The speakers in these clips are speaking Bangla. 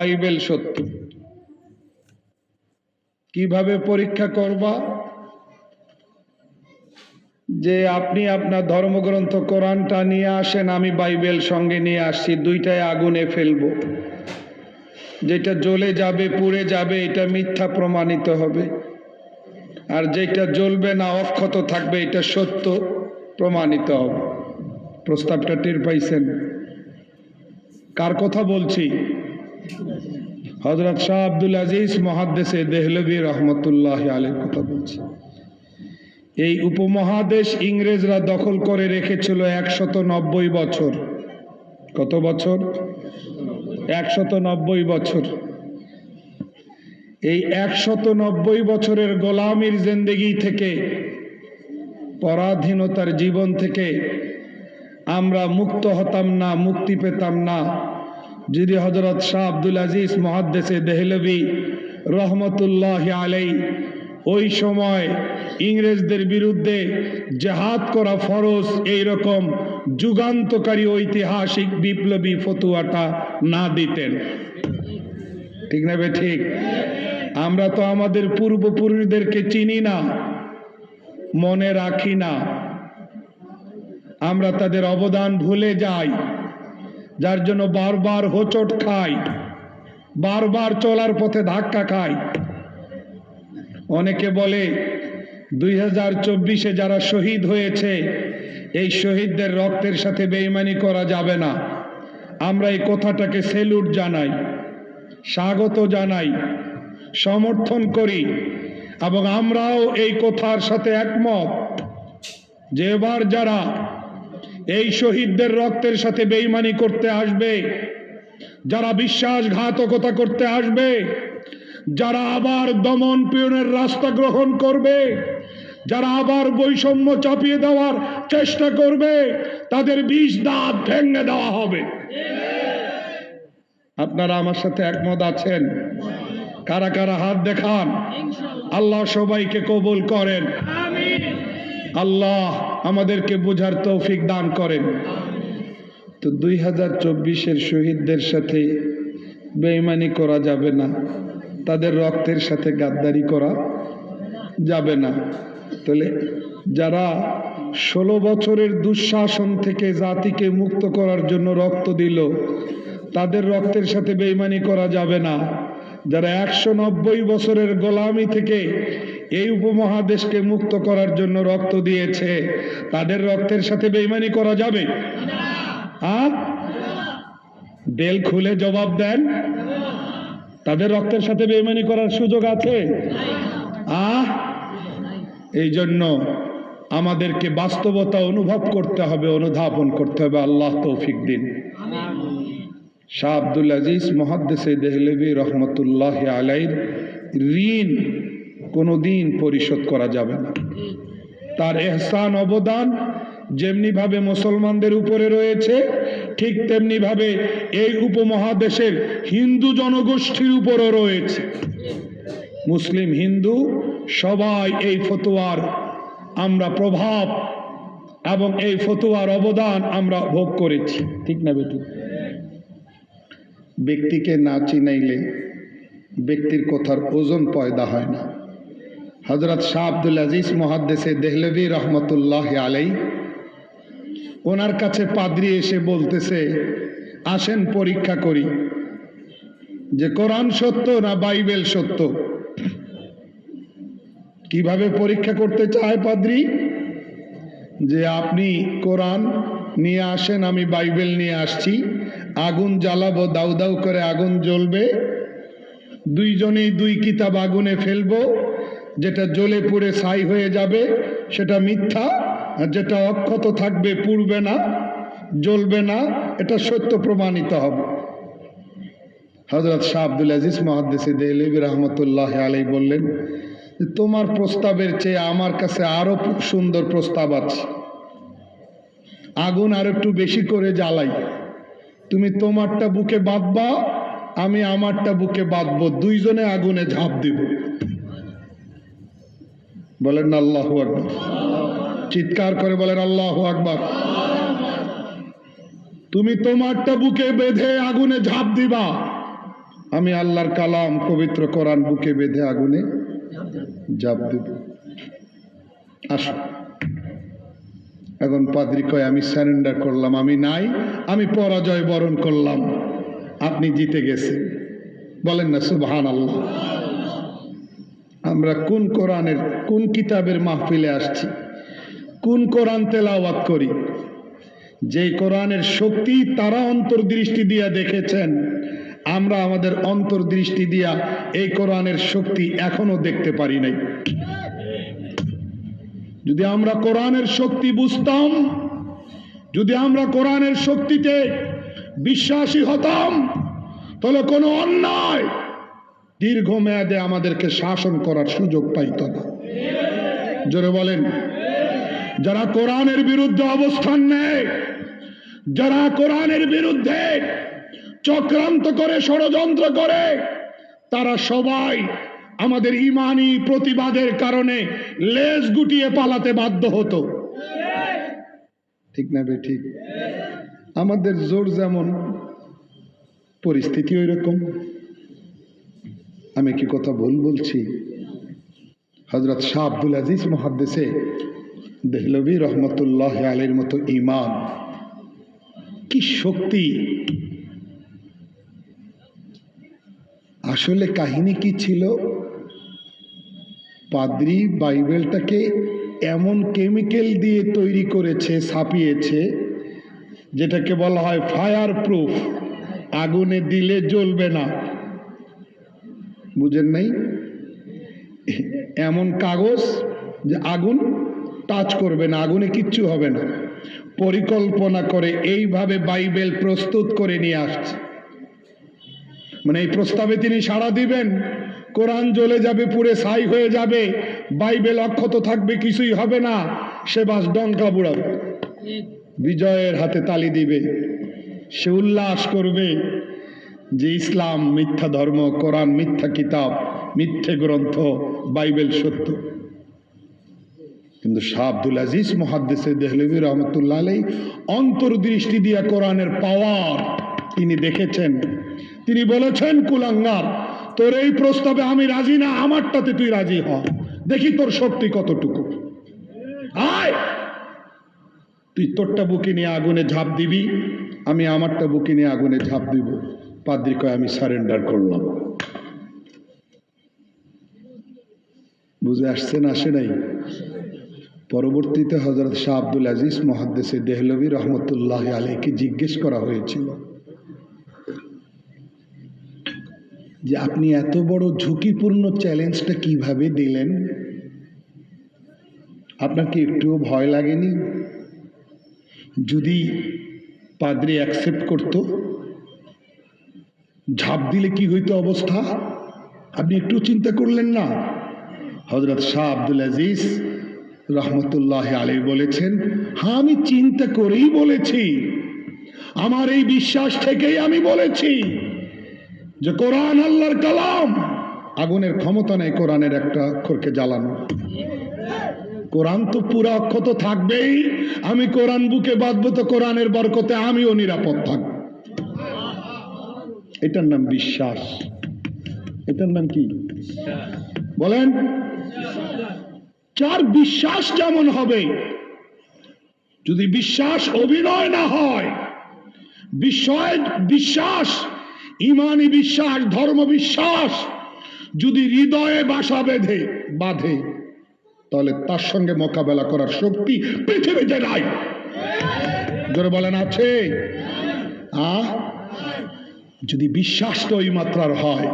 বাইবেল সত্য। কীভাবে পরীক্ষা করবা? যে আপনি আপনার ধর্মগ্রন্থ কোরআনটা নিয়ে আসেন, আমি বাইবেল সঙ্গে নিয়ে আসছি, দুইটাই আগুনে ফেলব। যেটা জ্বলে যাবে, পুড়ে যাবে, এটা মিথ্যা প্রমাণিত হবে। আর যেটা জ্বলবে না, অক্ষত থাকবে, এটা সত্য প্রমাণিত হবে। প্রস্তাবটা টের পাইছেন? কার কথা বলছি? হজরত শাহ আব্দুল আজিজ মহাদ্দেশে দেহলবী রহমতুল্লাহ আলের কথা বলছি। এই উপমহাদেশ ইংরেজরা দখল করে রেখেছিল একশত নব্বই বছর। কত বছর? একশত নব্বই বছর। এই একশত নব্বই বছরের গোলামির জিন্দেগি থেকে, পরাধীনতার জীবন থেকে আমরা মুক্ত হতাম না, মুক্তি পেতাম না। যদি হজরত শাহ আব্দুল আজিজ মহাদ্দেশে দেহলবি রহমতুল্লাহ আলাই ওই সময় ইংরেজদের বিরুদ্ধে জেহাদ করা ফরজ এই রকম যুগান্তকারী ঐতিহাসিক বিপ্লবী ফতুয়াটা না দিতেন। ঠিক না ঠিক? আমরা তো আমাদের পূর্বপুরুষদেরকে চিনি না, মনে রাখি না। আমরা তাদের অবদান ভুলে যাই। যার জন্য বারবার হোচট খাই, বারবার চলার পথে ধাক্কা খাই। অনেকে বলে, দুই হাজার চব্বিশে যারা শহীদ হয়েছে, এই শহীদদের রক্তের সাথে বেইমানি করা যাবে না। আমরা এই কথাটাকে সেলুট জানাই, স্বাগত জানাই, সমর্থন করি এবং আমরাও এই কথার সাথে একমত যে এবার যারা এই শহীদদের রক্তের সাথে বেইমানি করতে আসবে, যারা বিশ্বাসঘাতকতা করতে আসবে, যারা আবার দমন পীড়নের রাস্তা গ্রহণ করবে, যারা আবার বৈষম্য চাপিয়ে দেওয়ার চেষ্টা করবে, তাদের বিষ দাঁত ভেঙে দেওয়া হবে। আপনারা আমার সাথে একমত আছেন? কারা কারা হাত দেখান? আল্লাহ সবাইকে কবুল করেন। আল্লাহ আমাদেরকে বোঝার তৌফিক দান করেন। তো দুই হাজার চব্বিশের শহীদদের সাথে বেইমানি করা যাবে না। তাদের রক্তের সাথে গাদ্দারি করা যাবে না। তাহলে যারা ষোলো বছরের দুঃশাসন থেকে জাতিকে মুক্ত করার জন্য রক্ত দিল, তাদের রক্তের সাথে বেইমানি করা যাবে না। যারা একশো নব্বই বছরের গোলামি থেকে এই উপমহাদেশকে মুক্ত করার জন্য রক্ত দিয়েছে। তাদের রক্তের সাথে বেইমানি করা যাবে? আর? বেল খুলে জবাব দেন। তাদের রক্তের সাথে বেইমানি করার সুযোগ আছে? আহ এই জন্য আমাদেরকে বাস্তবতা অনুভব করতে হবে, অনুধাবন করতে হবে। আল্লাহ তৌফিক দিন। শাহ আব্দুল আজিজ, মহাদ্দেশে দেহলেবি রহমতুল্লাহ আলাইর ঋণ কোনোদিন পরিশোধ করা যাবে না। তার এহসান অবদান যেমনিভাবে মুসলমানদের উপরে রয়েছে ঠিক তেমনিভাবে এই উপমহাদেশের হিন্দু জনগোষ্ঠীর উপরও রয়েছে। মুসলিম হিন্দু সবাই এই ফতোয়ার আমরা প্রভাব এবং এই ফতোয়ার অবদান আমরা ভোগ করেছি। ঠিক না বেটি? ব্যক্তিকে না চিনাইলে ব্যক্তির কথার ওজন পয়দা হয় না। হজরত শাহ আব্দুল আজিজ মহাদ্দেশে দেহলভি রহমতুল্লাহ আলাই ওনার কাছে পাদ্রি এসে বলতেছে, আসেন পরীক্ষা করি যে কোরআন সত্য না বাইবেল সত্য। কীভাবে পরীক্ষা করতে চায় পাদ্রি? যে আপনি কোরআন নিয়ে আসেন, আমি বাইবেল নিয়ে আসছি, আগুন জ্বালাবো দাউ দাউ করে আগুন জ্বলবে, দুইজনেই দুই কিতাব আগুনে ফেলব যেটা জ্বলে পুড়ে ছাই হয়ে যাবে, সেটা মিথ্যা, আর যেটা অক্ষত থাকবে পুড়বে না, জ্বলবে না, এটা সত্য প্রমাণিত হবে। হজরত শাহ আব্দুল আজিজ মহাদ্দেসে দেলেবি রহমতুল্লাহ আলাই বললেন, তোমার প্রস্তাবের চেয়ে আমার কাছে আরও সুন্দর প্রস্তাব আছে। আগুন আর একটু বেশি করে জ্বালাই। তুমি তোমারটা বুকে বাঁধবা, আমি আমারটা বুকে বাঁধবো। দুইজনে আগুনে ঝাঁপ দিব। বলেন আল্লাহ আকবর। চিৎকার করে বলেন আল্লাহ আকবর। তুমি তোমারটা বুকে বেঁধে আগুনে ঝাঁপ দিবা। আমি আল্লাহর কালাম পবিত্র কোরআন বুকে বেঁধে আগুনে ঝাঁপ দেব। আসো। এখন পাদ্রি কয়, আমি স্যারেন্ডার করলাম, আমি নাই, আমি পরাজয় বরণ করলাম। আপনি জিতে গেছেন। বলেন না সুবহান আল্লাহ আমরা কোন কোরআনের, কোন কিতাবের মাহফিলে আসছি? কোন কোরআন তেলাওয়াত করি? যে কোরআনের শক্তি তারা অন্তর্দৃষ্টি দিয়া দেখেছেন, আমরা আমাদের অন্তর্দৃষ্টি দিয়া এই কোরআনের শক্তি এখনও দেখতে পারি নাই। যদি আমরা কোরআনের শক্তি বুঝতাম, যদি আমরা কোরআনের শক্তিতে বিশ্বাসী হতাম, তাহলে কোনো অন্যায় দীর্ঘমেয়াদে আমাদেরকে শাসন করার সুযোগ পাইত না। জোরে বলেন। যারা কোরআনের বিরুদ্ধে অবস্থান নেয়, যারা কোরআনের বিরুদ্ধে চক্রান্ত করে, ষড়যন্ত্র করে, তারা সবাই আমাদের ইমানি প্রতিবাদের কারণে লেজ গুটিয়ে পালাতে বাধ্য হতো। ঠিক না বে, ঠিক? আমাদের জোর যেমন, পরিস্থিতি ওই রকম আমি কি কথা ভুল বলছি? হজরত শাহ আব্দুল আজিজ মহাদ্দেশে দেহলবি রহমতুল্লাহ আলীর মতো ইমান কি শক্তি? আসলে কাহিনী কি ছিল? পাদ্রি বাইবেলটাকে এমন কেমিক্যাল দিয়ে তৈরি করেছে, ছাপিয়েছে, যেটাকে বলা হয় ফায়ার প্রুফ আগুনে দিলে জ্বলবে না। বুঝেন নাই? এমন কাগজ যে আগুন টাচ করবে না আগুনে কিচ্ছু হবে না। পরিকল্পনা করে এইভাবে বাইবেল প্রস্তুত করে নিয়ে আসছে। মানে এই প্রস্তাবে তিনি সাড়া দিবেন কোরআন জ্বলে যাবে পুড়ে ছাই হয়ে যাবে বাইবেল অক্ষত থাকবে কিছুই হবে না সে বাস ডঙ্কা বুড়াবে। বিজয়ের হাতে তালি দিবে সে উল্লাস করবে যে ইসলাম মিথ্যা ধর্ম, কোরআন মিথ্যা কিতাব, মিথ্যে গ্রন্থ, বাইবেল সত্য। কিন্তু শাহ আব্দুল আজিজ মহাদ্দেসে দেহলবী রহমতুল্লাহ আলাই অন্তর্দৃষ্টি দিয়া কোরআনের পাওয়ার তিনি দেখেছেন। তিনি বলেছেন, কুলাঙ্গার, তোর এই প্রস্তাবে আমি রাজি না, আমারটাতে তুই রাজি হ। দেখি তোর শক্তি কতটুকু। আয়! তুই তোরটা বুকে নিয়ে আগুনে ঝাঁপ দিবি, আমি আমারটা বুকে নিয়ে আগুনে ঝাঁপ দিব। পাদ্রি আমি সারেন্ডার করলাম। বুঝে আসছে না আসে নাই? পরবর্তীতে হজরত শাহ আব্দুল আজিজ মহাদ্দেশে দেহলবী রহমতুল্লাহ আলীকে জিজ্ঞেস করা হয়েছিল যে, আপনি এত বড় ঝুঁকিপূর্ণ চ্যালেঞ্জটা কীভাবে দিলেন? আপনার কি একটুও ভয় লাগেনি? যদি পাদ্রি অ্যাকসেপ্ট করত ঝাঁপ দিলে কি হইতো অবস্থা? আপনি একটু চিন্তা করলেন না? হজরত শাহ আব্দুল আজিজ রহমতুল্লাহ আলী বলেছেন হ্যাঁ আমি চিন্তা করেই বলেছি। আমার এই বিশ্বাস থেকেই আমি বলেছি যে কোরআন আল্লাহর কালাম আগুনের ক্ষমতা নেই কোরআনের একটা অক্ষরকে জ্বালানো। কোরআন তো পুরো অক্ষত থাকবেই। আমি কোরআন বুকে বাঁধবো তো কোরআনের বরকতে আমিও নিরাপদ থাকব। এটার নাম বিশ্বাস। এটার নাম কি? বলেন। যার বিশ্বাস যেমন হবে, যদি বিশ্বাস অভিনয় না হয়, বিষয়, বিশ্বাস, ইমানি বিশ্বাস, ধর্ম বিশ্বাস, যদি হৃদয়ে বাসা বেঁধে, বাঁধে, তাহলে তার সঙ্গে মোকাবেলা করার শক্তি পৃথিবীতে নাই। জোরে বলেন, আছে? আ? যদি বিশ্বাসটা ওই মাত্রার হয়,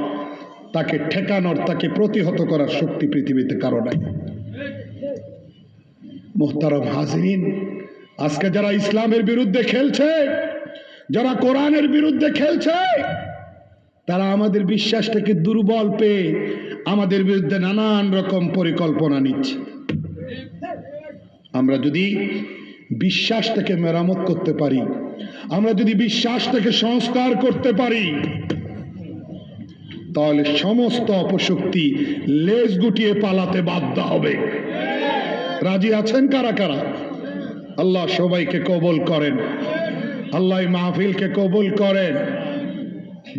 তাকে ঠেকানোর, তাকে প্রতিহত করার শক্তি পৃথিবীতে কারও নাই। মোহতারম হাজরিন, আজকে যারা ইসলামের বিরুদ্ধে খেলছে, যারা কোরআনের বিরুদ্ধে খেলছে, তারা আমাদের বিশ্বাসটাকে দুর্বল পেয়ে আমাদের বিরুদ্ধে নানান রকম পরিকল্পনা নিচ্ছে। আমরা যদি বিশ্বাসটাকে মেরামত করতে পারি আমরা যদি বিশ্বাসটাকে সংস্কার করতে পারি, তাহলে সমস্ত অপশক্তি লেজ গুটিয়ে পালাতে বাধ্য হবে। রাজি আছেন কারা কারা? আল্লাহ সবাইকে কবল করেন। আল্লাহ মাহফিলকে কবুল করেন।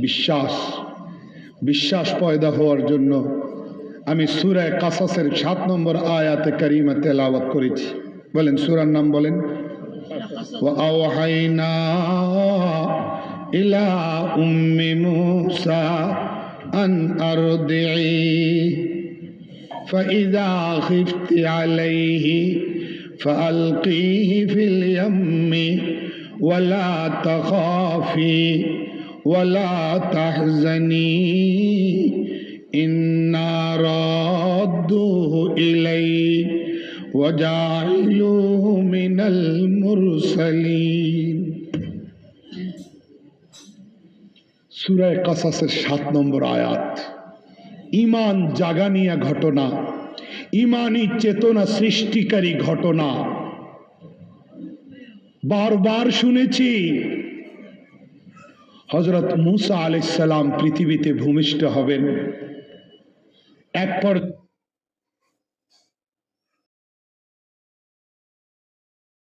বিশ্বাস বিশ্বাস পয়দা হওয়ার জন্য আমি সুরায় কাসাসের সাত নম্বর আয়াতে কারিমা তেলাওয়াত করেছি। বলেন, সুরার নাম বলেন। وأوحينا إلى أم موسى أن أرضعيه فإذا خفت عليه فألقيه في اليم ولا تخافي ولا تحزني إنا رادوه إليك. وجعلوه من المرسلين সুরায় কাসাসের সাত নম্বর আয়াত ইমান জাগানিয়া ঘটনা ইমানি চেতনা সৃষ্টিকারী ঘটনা বারবার শুনেছি হজরত মুসা আলাইসাল্লাম পৃথিবীতে ভূমিষ্ঠ হবেন এক পর